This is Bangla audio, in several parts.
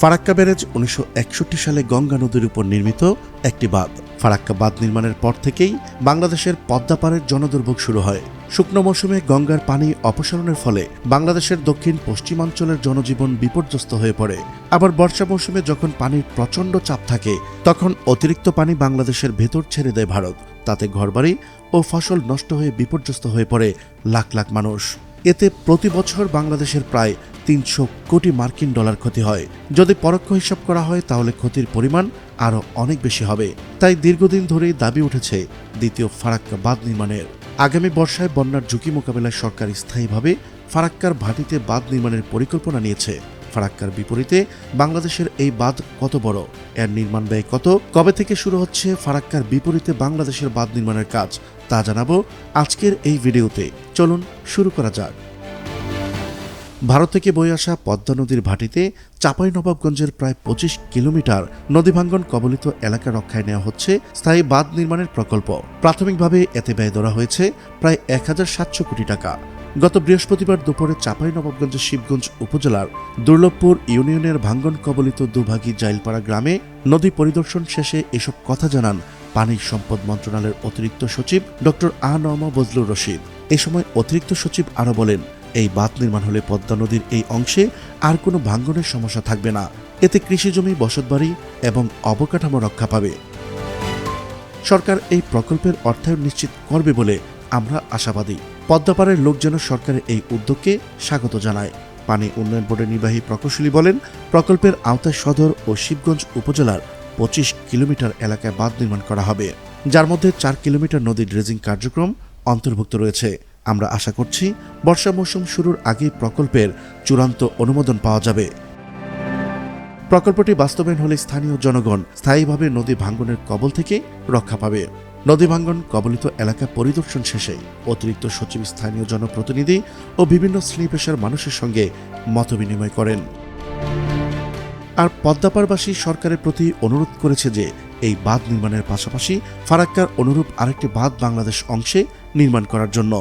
ফারাক্কা ব্যারেজ উনিশশো একষট্টি সালে গঙ্গা নদীর উপর নির্মিত একটি বাঁধ। ফারাক্কা বাঁধ নির্মাণের পর থেকেই বাংলাদেশের পদ্মাপাড়ের জনদুর্ভোগ শুরু হয়। শুকনো মৌসুমে গঙ্গার পানি অপসারণের ফলে বাংলাদেশের দক্ষিণ পশ্চিমাঞ্চলের জনজীবন বিপর্যস্ত হয়ে পড়ে। আবার বর্ষা মৌসুমে যখন পানির প্রচণ্ড চাপ থাকে, তখন অতিরিক্ত পানি বাংলাদেশের ভেতর ছেড়ে দেয় ভারত। তাতে ঘরবাড়ি ও ফসল নষ্ট হয়ে বিপর্যস্ত হয়ে পড়ে লাখ লাখ মানুষ। এতে প্রতি বছর বাংলাদেশের প্রায় তিনশো কোটি মার্কিন ডলার ক্ষতি হয়। যদি পরোক্ষ হিসাব করা হয়, তাহলে ক্ষতির পরিমাণ আরও অনেক বেশি হবে। তাই দীর্ঘদিন ধরেই দাবি উঠেছে দ্বিতীয় ফারাক্কা বাঁধ নির্মাণের। আগামী বর্ষায় বন্যার ঝুঁকি মোকাবেলায় সরকার স্থায়ীভাবে ফারাক্কার ভাটিতে বাঁধ নির্মাণের পরিকল্পনা নিয়েছে। ফারাক্কার বিপরীতে বাংলাদেশের এই বাঁধ কত বড়? এর নির্মাণ ব্যয় কত? কবে থেকে শুরু হচ্ছে ফারাক্কার বিপরীতে বাংলাদেশের বাঁধ নির্মাণের কাজ? তা জানাব আজকের এই ভিডিওতে। চলুন শুরু করা যাক। ভারত থেকে বয়ে আসা পদ্মা নদীর ভাটিতে চাঁপাইনবাবগঞ্জের প্রায় পঁচিশ কিলোমিটার নদী ভাঙ্গন কবলিত এলাকা রক্ষায় নেওয়া হচ্ছে স্থায়ী বাঁধ নির্মাণের প্রকল্প। প্রাথমিকভাবে এতে ব্যয় ধরা হয়েছে প্রায় এক হাজার সাতশো কোটি টাকা। গত বৃহস্পতিবার দুপুরে চাঁপাইনবাবগঞ্জের শিবগঞ্জ উপজেলার দুর্লভপুর ইউনিয়নের ভাঙ্গন কবলিত দুভাগী জাইলপাড়া গ্রামে নদী পরিদর্শন শেষে এসব কথা জানান পানি সম্পদ মন্ত্রণালয়ের অতিরিক্ত সচিব ডক্টর আ নওমা বজলুর রশিদ। এ সময় অতিরিক্ত সচিব আরও বলেন এই বাঁধ নির্মাণ হলে পদ্মা নদীর এই অংশে আর কোনো ভাঙ্গনের সমস্যা থাকবে না। এতে কৃষিজমি বসতবাড়ি এবং অবকাঠামো রক্ষা পাবে। সরকার এই প্রকল্পের অর্থায়ন নিশ্চিত করবে বলে আমরা আশাবাদী। পদ্মাপাড়ের লোক যেন সরকারের এই উদ্যোগকে স্বাগত জানায়। পানি উন্নয়ন বোর্ডের নির্বাহী প্রকৌশলী বলেন, প্রকল্পের আওতায় সদর ও শিবগঞ্জ উপজেলার পঁচিশ কিলোমিটার এলাকায় বাঁধ নির্মাণ করা হবে। যার মধ্যে চার কিলোমিটার নদী ড্রেজিং কার্যক্রম অন্তর্ভুক্ত রয়েছে। আমরা আশা করছি বর্ষা মৌসুম শুরুর আগেই প্রকল্পের চূড়ান্ত অনুমোদন পাওয়া যাবে। প্রকল্পটি বাস্তবায়ন হলে স্থানীয় জনগণ স্থায়ীভাবে নদী ভাঙ্গনের কবল থেকে রক্ষা পাবে। নদী ভাঙ্গন কবলিত এলাকা পরিদর্শন শেষে অতিরিক্ত সচিব, স্থানীয় জনপ্রতিনিধি ও বিভিন্ন শ্রেণি পেশার মানুষের সঙ্গে মতবিনিময় করেন। আর পদ্মাপারবাসী সরকারের প্রতি অনুরোধ করেছে যে এই বাঁধ নির্মাণের পাশাপাশি ফারাক্কার অনুরূপ আরেকটি বাঁধ বাংলাদেশ অংশে নির্মাণ করার জন্য।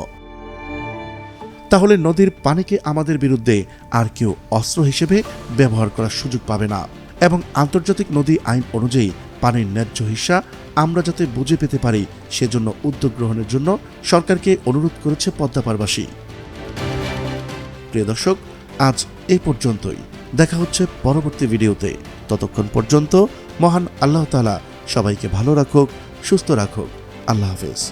তাহলে নদীর পানিকে আমাদের বিরুদ্ধে আর কেউ অস্ত্র হিসেবে ব্যবহার করার সুযোগ পাবে না। এবং আন্তর্জাতিক নদী আইন অনুযায়ী পানির ন্যায্য হিস্সা আমরা যাতে বুঝে পেতে পারি, সেজন্য উদ্যোগ গ্রহণের জন্য সরকারকে অনুরোধ করেছে পদ্মাপারবাসী। প্রিয় দর্শক, আজ এই পর্যন্তই। দেখা হচ্ছে পরবর্তী ভিডিওতে। ততক্ষণ পর্যন্ত মহান আল্লাহ তালা সবাইকে ভালো রাখুক, সুস্থ রাখুক। আল্লাহ হাফেজ।